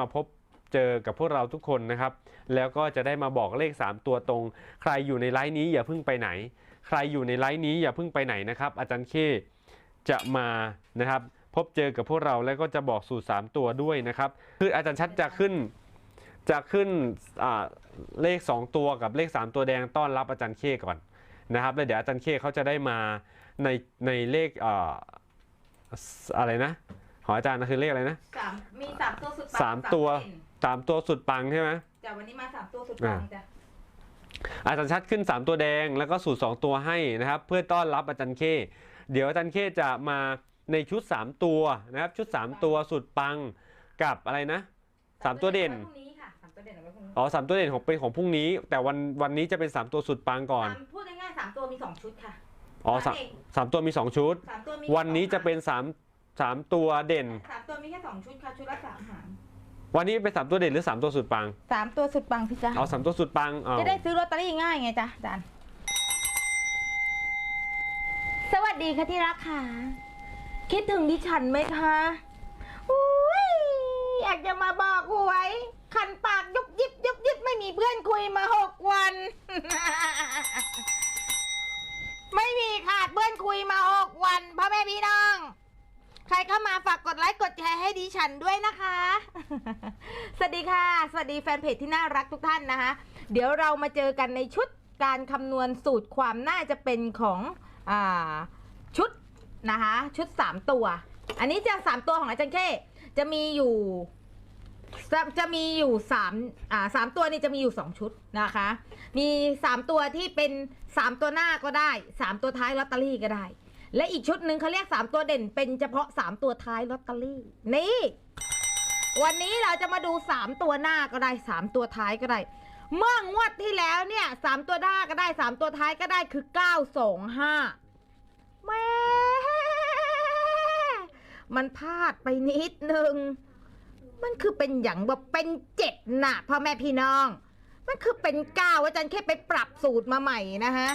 มาพบเจอกับพวกเราทุกคนนะครับ แล้วก็จะได้มาบอกเลข 3 ตัวตรง ใครอยู่ในไลฟ์นี้อย่าเพิ่งไปไหน ใครอยู่ในไลฟ์นี้อย่าเพิ่งไปไหนนะครับ อาจารย์เคจะมานะครับ พบเจอกับพวกเราแล้วก็จะบอกสูตร 3 ตัวด้วยนะครับ คืออาจารย์ชัดจะขึ้นจะขึ้นเลข 2 ตัวกับเลข 3 ตัวแดงต้อนรับอาจารย์เคก่อนนะครับแล้วเดี๋ยวอาจารย์เคเขาจะได้มาในในเลขออะไรนะ ของอาจารย์นะคือเลขอะไรนะสามมีสามตัวสุดปังสามตัวเด่นสามตัวสุดปังใช่ไหม จ้ะวันนี้มาสามตัวสุดปังจ้ะอาจารย์ชัดขึ้น 3 ตัวแดงแล้วก็สูตร 2 ตัวให้นะครับ เพื่อต้อนรับอาจารย์เค เดี๋ยวอาจารย์เคจะมาในชุด 3 ตัวนะครับ ชุด 3 ตัวสุดปังกับอะไรนะ สามตัวเด่น อาไว้พรุ่งนี้ค่ะสามตัวเด่นเอาไว้พรุ่งนี้อ๋อสามตัวเด่นของเป็นของพรุ่งนี้ แต่วันวันนี้จะเป็น 3 ตัวสุดปังก่อนสามพูดง่ายๆสามตัวมีสองชุดค่ะอ๋อสามสามตัวมี 2 ชุด สามตัวมีวันนี้จะเป็น 3 3ตัวเด่น สามตัวมีแค่สองชุดค่ะชุดละสามหางวันนี้เป็น3ตัวเด่นหรือ3ตัวสุดปัง สามตัวสุดปังพี่จ๊ะเอาสามตัวสุดปังเอาจะได้ซื้อลอตเตอรี่ง่ายไงจ๊ะอาจารย์ สวัสดีค่ะที่รักค่ะ คิดถึงดิฉันไหมคะอุ้ยอยากจะมาบอกหวย คันปาก เข้ามาฝากกดไลค์กดแชร์ให้ดิฉันด้วยนะคะ สวัสดีค่ะ สวัสดีแฟนเพจที่น่ารักทุกท่านนะคะ เดี๋ยวเรามาเจอกันในชุดการคำนวณสูตรความน่าจะเป็นของอชุดนะคะ ชุด 3 ตัว อันนี้จะ 3 ตัวของอาจารย์เข้จะมีอยู่จะจะมีอยู่3อ่าสามตัวนี่จะมีอยู่2ชุดนะคะ มี3ตัวที่เป็น3ตัวหน้าก็ได้3ตัวท้ายลอตเตอรี่ก็ได้ และอีกชุดหนึ่งเขาเรียก 3 ตัวเด่นเป็นเฉพาะ 3 ตัวท้ายลอตเตอรี่ นี่ วันนี้เราจะมาดู 3 ตัวหน้าก็ได้ 3 ตัวท้ายก็ได้ เมื่องวดที่แล้วเนี่ยสามตัวหน้าก็ได้3ตัวท้ายก็ได้คือ9 2 5แม่มันพลาดไปนิดนึง มันคือเป็นอย่างแบบเป็นเจ็ดน่ะพ่อแม่พี่น้อง มันคือเป็นเก้าอาจารย์แค่ไปปรับสูตรมาใหม่นะฮะ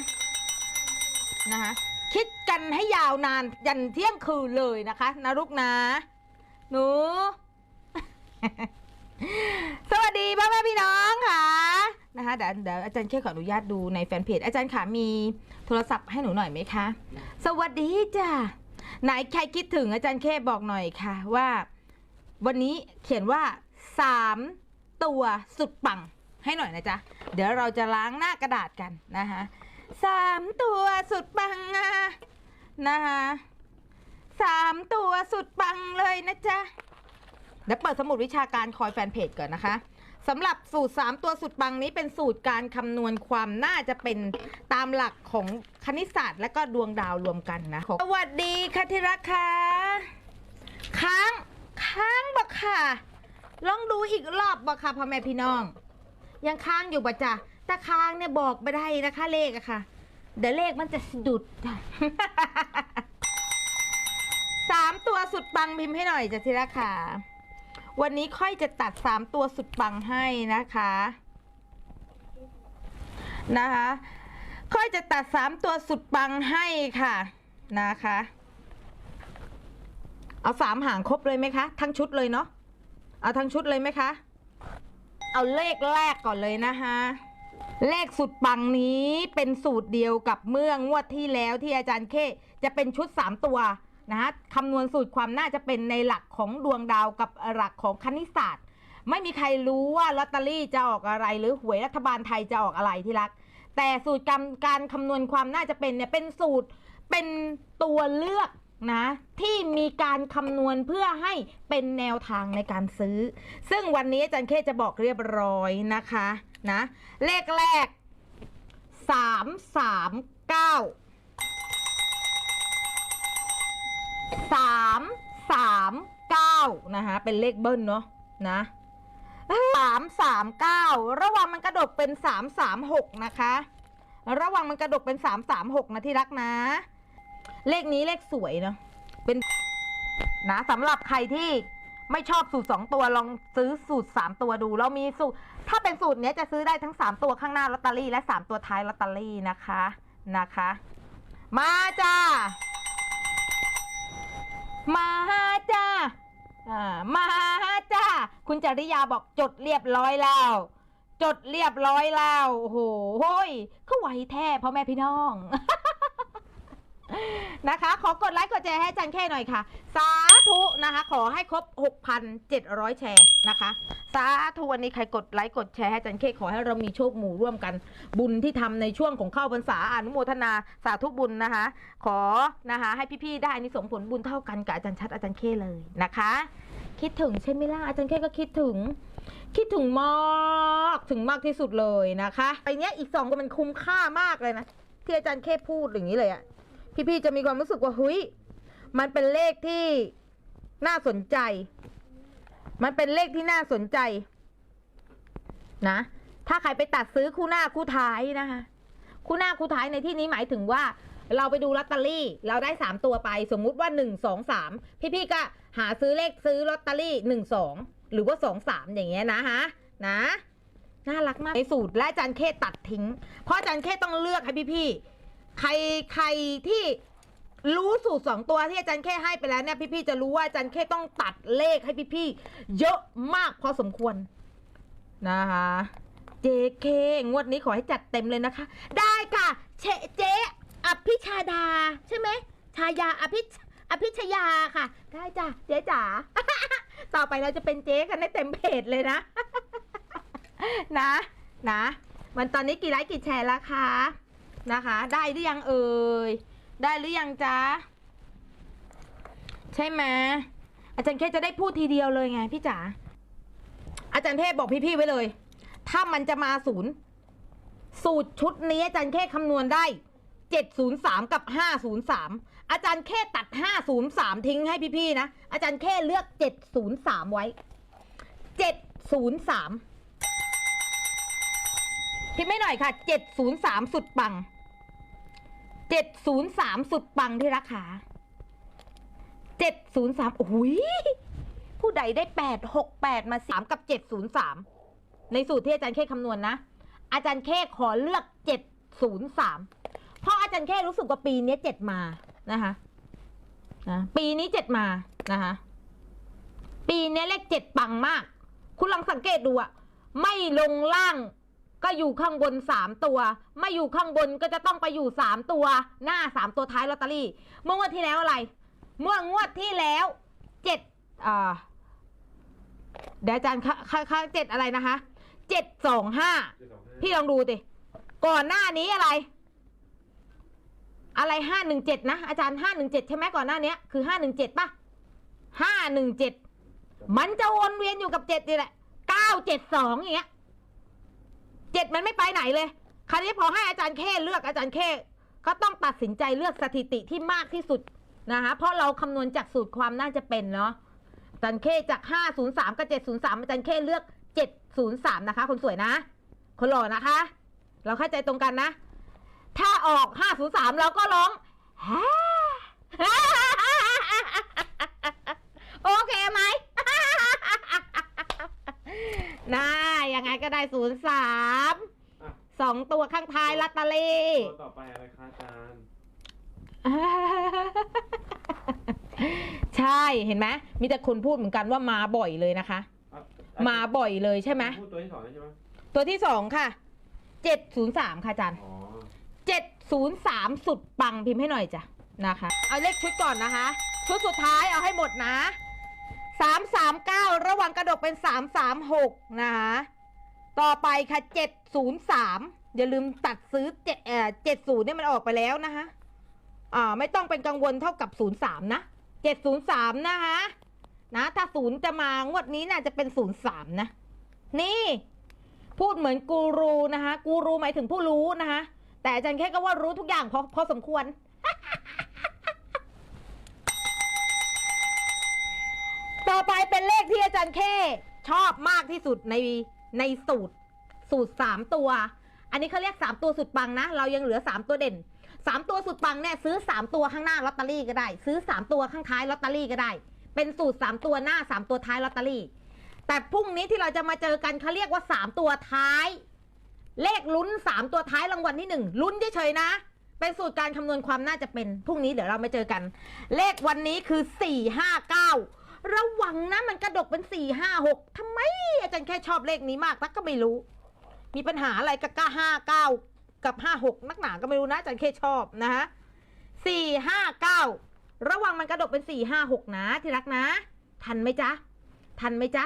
นะคะ คิดกันให้ยาวนานยันเที่ยงคืนเลยนะคะนะลูกนะ หนู สวัสดีพ่อแม่พี่น้องค่ะนะคะเดี๋ยวเดี๋ยวอาจารย์แค่ขออนุญาตดูในแฟนเพจอาจารย์ขามีโทรศัพท์ให้หนูหน่อยไหมคะ สวัสดีจ้ะไหนใครคิดถึงอาจารย์แค่บอกหน่อยค่ะว่า วันนี้เขียนว่าสามตัวสุดปังให้หน่อยนะจ๊ะ เดี๋ยวเราจะล้างหน้ากระดาษกันนะคะสามตัวสุดปัง นะคะสามตัวสุดปังเลยนะจ๊ะเดี๋ยวเปิดสมุดวิชาการคอยแฟนเพจก่อนนะคะสำหรับสูตร 3 ตัวสุดปังนี้เป็นสูตรการคำนวณความน่าจะเป็นตามหลักของคณิตศาสตร์ และก็ดวงดาวรวมกันนะ สวัสดีค่ะที่รักค่ะค้างค้างบักค่ะ ลองดูอีกรอบบักค่ะพ่อแม่พี่น้อง ยังค้างอยู่ปะจ๊ะถ้าค้างเนี่ยบอกไม่ได้นะคะเลขอะค่ะ เดี๋ยวเลขมันจะสะดุด สามตัวสุดปังพิมพ์ให้หน่อยจ้ะที่รักค่ะ วันนี้ค่อยจะตัด3ตัวสุดปังให้นะคะ นะคะ ค่อยจะตัด3ตัวสุดปังให้ค่ะ นะคะ เอาสามหางครบเลยไหมคะ ทั้งชุดเลยเนาะ เอาทั้งชุดเลยไหมคะ เอาเลขแรกก่อนเลยนะคะ เลขสุดปังนี้เป็นสูตรเดียวกับเมื่องวดที่แล้วที่อาจารย์เคจะเป็นชุด 3 ตัวนะคะคำนวณสูตรความน่าจะเป็นในหลักของดวงดาวกับหลักของคณิตศาสตร์ ไม่มีใครรู้ว่าลอตเตอรี่จะออกอะไร หรือหวยรัฐบาลไทยจะออกอะไรที่รัก แต่สูตรการการคำนวณความน่าจะเป็นเนี่ยเป็นสูตรเป็นตัวเลือกนะที่มีการคำนวณเพื่อให้เป็นแนวทางในการซื้อ ซึ่งวันนี้อาจารย์เคจะบอกเรียบร้อยนะคะ นะ เลขแรกสามสามเก้าสามสามเก้านะคะเป็นเลขเบิ้ลเนาะนะสามสามเก้าระวังมันกระดกเป็นสามสามหกนะคะ ระวังมันกระดกเป็นสามสามหกนะที่รักนะ เลขนี้เลขสวยเนาะเป็นนะสำหรับใครที่ ไม่ชอบสูตรสองตัวลองซื้อสูตรสามตัวดูเรามีสูตร ถ้าเป็นสูตรเนี้ยจะซื้อได้ทั้งสามตัวข้างหน้าลอตเตอรี่และสามตัวท้ายลอตเตอรี่นะคะนะคะ มาจ้ามาจ้าอ่ามาจ้าคุณจริยาบอกจดเรียบร้อยแล้ว จดเรียบร้อยแล้วโอ้โหโห้ยเขาไหวแท้พ่อแม่พี่น้อง นะคะ ขอกดไลค์กดแชร์ให้อาจันแค่หน่อยค่ะ สาธุนะคะ ขอให้ครบ 6,700 แชร์นะคะ สาธุวันนี้ใครกดไลค์กดแชร์ให้อาจันเคขอให้เรามีโชคหมู่ร่วมกัน บุญที่ทำในช่วงของเข้าพรรษาอนุโมทนาสาธุบุญนะคะ ขอนะคะให้พี่ๆได้นิสงผลบุญเท่ากันกับอาจารย์ชัดอาจารย์เคเลยนะคะ คิดถึงใช่ไหมล่ะอาจารย์เคก็คิดถึงคิดถึงมากถึงมากที่สุดเลยนะคะไอเนี้ยอีกสองก็มันคุ้มค่ามากเลยนะที่อาจารย์เคพูดอย่างนี้เลยอะ พี่ๆจะมีความรู้สึกว่าเฮ้ยมันเป็นเลขที่น่าสนใจ มันเป็นเลขที่น่าสนใจ นะ ถ้าใครไปตัดซื้อคู่หน้าคู่ท้ายนะคะ คู่หน้าคู่ท้ายในที่นี้หมายถึงว่า เราไปดูลอตเตอรี่ เราได้สามตัวไป สมมุติว่าหนึ่งสองสามพี่ๆก็หาซื้อเลขซื้อลอตเตอรี่หนึ่งสองหรือว่าสองสามอย่างเงี้ยนะฮะนะน่ารักมากในสูตรและอาจารย์เคตัดทิ้ง เพราะอาจารย์เคต้องเลือกให้พี่ๆ ใครใครที่รู้สูตรสองตัวที่อาจารย์เค่ให้ไปแล้วเนี่ยพี่ๆจะรู้ว่าอาจารย์เค่ต้องตัดเลขให้พี่ๆเยอะมากพอสมควรนะคะ JK งวดนี้ขอให้จัดเต็มเลยนะคะ ได้ค่ะเชเจ๊อภิชาดา ใช่ไหมชายาอภิชอภิชยาค่ะ ได้จ้ะเจ๊จ๋าต่อไปเราจะเป็นเจ๊กันได้เต็มเพจเลยนะ นะนะมันตอนนี้กี่ไลค์กี่แชร์แล้วคะ นะคะ ได้หรือยังเอ่ย ได้หรือยังจ๊ะ ใช่ไหมอาจารย์แค่จะได้พูดทีเดียวเลยไงพี่จ๋า อาจารย์เทพบอกพี่ๆไว้เลย ถ้ามันจะมาศูนย์สูตรชุดนี้อาจารย์แค่คำนวณได้ 703 กับ 503 อาจารย์แค่ตัด 503 ทิ้งให้พี่ๆนะ อาจารย์แค่เลือก 703 ไว้ 703 พิมพ์ไม่หน่อยค่ะ703สุดปัง703สุดปังที่ราคา703โอ้ยผู้ใดได้868มา3กับ703ในสูตรที่อาจารย์เคคำนวณนะอาจารย์เคขอเลือก703เพราะอาจารย์เครู้สึกว่าปีนี้7มานะคะนะปีนี้7มานะคะปีนี้เลข7ปังมาก คุณลองสังเกตดูอะไม่ลงล่าง ก็อยู่ข้างบน 3 ตัว ไม่อยู่ข้างบนก็จะต้องไปอยู่ 3 ตัว หน้า 3 ตัวท้ายลอตเตอรี่เมื่องวดที่แล้วอะไร เมื่องวดที่แล้ว7อ่าเดี๋ยวอาจารย์ค่าค่าค่าเจ็ดอะไรนะคะเจ็ดสองห้าพี่ลองดูดิก่อนหน้านี้อะไร อะไรห้าหนึ่งเจ็ดนะ อาจารย์ห้าหนึ่งเจ็ดใช่ไหมก่อนหน้านี้คือห้าหนึ่งเจ็ดป่ะห้าหนึ่งเจ็ดมันจะวนเวียนอยู่กับเจ็ดนี่แหละเก้าเจ็ดสองอย่างเงี้ย เจ็ดมันไม่ไปไหนเลย คราวนี้พอให้อาจารย์แค่เลือกอาจารย์แค่ก็ต้องตัดสินใจเลือกสถิติที่มากที่สุดนะคะเพราะเราคำนวณจากสูตรความน่าจะเป็นเนาะอาจารย์เคจาก 503 กับ 703 อาจารย์เคเลือก 703 นะคะ คนสวยนะ คนหล่อนะคะ เราเข้าใจตรงกันนะ ถ้าออก 503 เราก็ร้องโอเคไหมน่า ยังไงก็ได้03สองตัวข้างท้ายลอตเตอรี่ ตัวต่อไปอะไรคะอาจารย์ ใช่เห็นไหมมีแต่คนพูดเหมือนกันว่ามาบ่อยเลยนะคะมาบ่อยเลยใช่ไหมพูดตัวที่สองใช่ไหมตัวที่สองค่ะเจ็ดศูนย์สามค่ะอาจารย์ อ๋อเจ็ดศูนย์สามสุดปังพิมพ์ให้หน่อยจ้ะนะคะ เอาเลขชุดก่อนนะคะ ชุดสุดท้ายเอาให้หมดนะสามสามเก้าระหว่างกระดกเป็นสามสามหกนะคะ ต่อไปค่ะเจ็ดศูนย์สามอย่าลืมตัดซื้อเจ็ดเอ่อเจ็ดศูนย์เนี่ยมันออกไปแล้วนะคะอ่าไม่ต้องเป็นกังวลเท่ากับศูนย์สามนะเจ็ดศูนย์สามนะคะนะถ้าศูนย์จะมางวดนี้น่าจะเป็นศูนย์สามนะ นี่ พูดเหมือนกูรูนะคะกูรูหมายถึงผู้รู้นะคะแต่อาจารย์แค่ก็ว่ารู้ทุกอย่างพอพอสมควร ต่อไปเป็นเลขที่อาจารย์แค่ชอบมากที่สุดใน ในสูตรสูตรสามตัว อันนี้เขาเรียกสามตัวสุดปังนะ เรายังเหลือสามตัวเด่นสามตัวสุดปังเนี่ยซื้อสามตัวข้างหน้าลอตเตอรี่ก็ได้ ซื้อสามตัวข้างท้ายลอตเตอรี่ก็ได้ เป็นสูตรสามตัวหน้าสามตัวท้ายลอตเตอรี่ แต่พรุ่งนี้ที่เราจะมาเจอกันเขาเรียกว่าสามตัวท้าย เลขลุ้นสามตัวท้ายรางวัลที่หนึ่งลุ้นเฉยๆนะ เป็นสูตรการคำนวณความน่าจะเป็นพรุ่งนี้เดี๋ยวเรามาเจอกัน เลขวันนี้คือสี่ห้าเก้า ระวังนะมันกระดกเป็นสี่ห้าหกทำไมอาจารย์แค่ชอบเลขนี้มากนักก็ไม่รู้ มีปัญหาอะไรกับก้าห้าเก้ากับห้าหกนักหนาก็ไม่รู้นะอาจารย์แค่ชอบนะฮะสี่ห้าเก้าระวังมันกระดกเป็นสี่ห้าหกนะที่รักนะ ทันไหมจ๊ะ ทันไหมจ๊ะ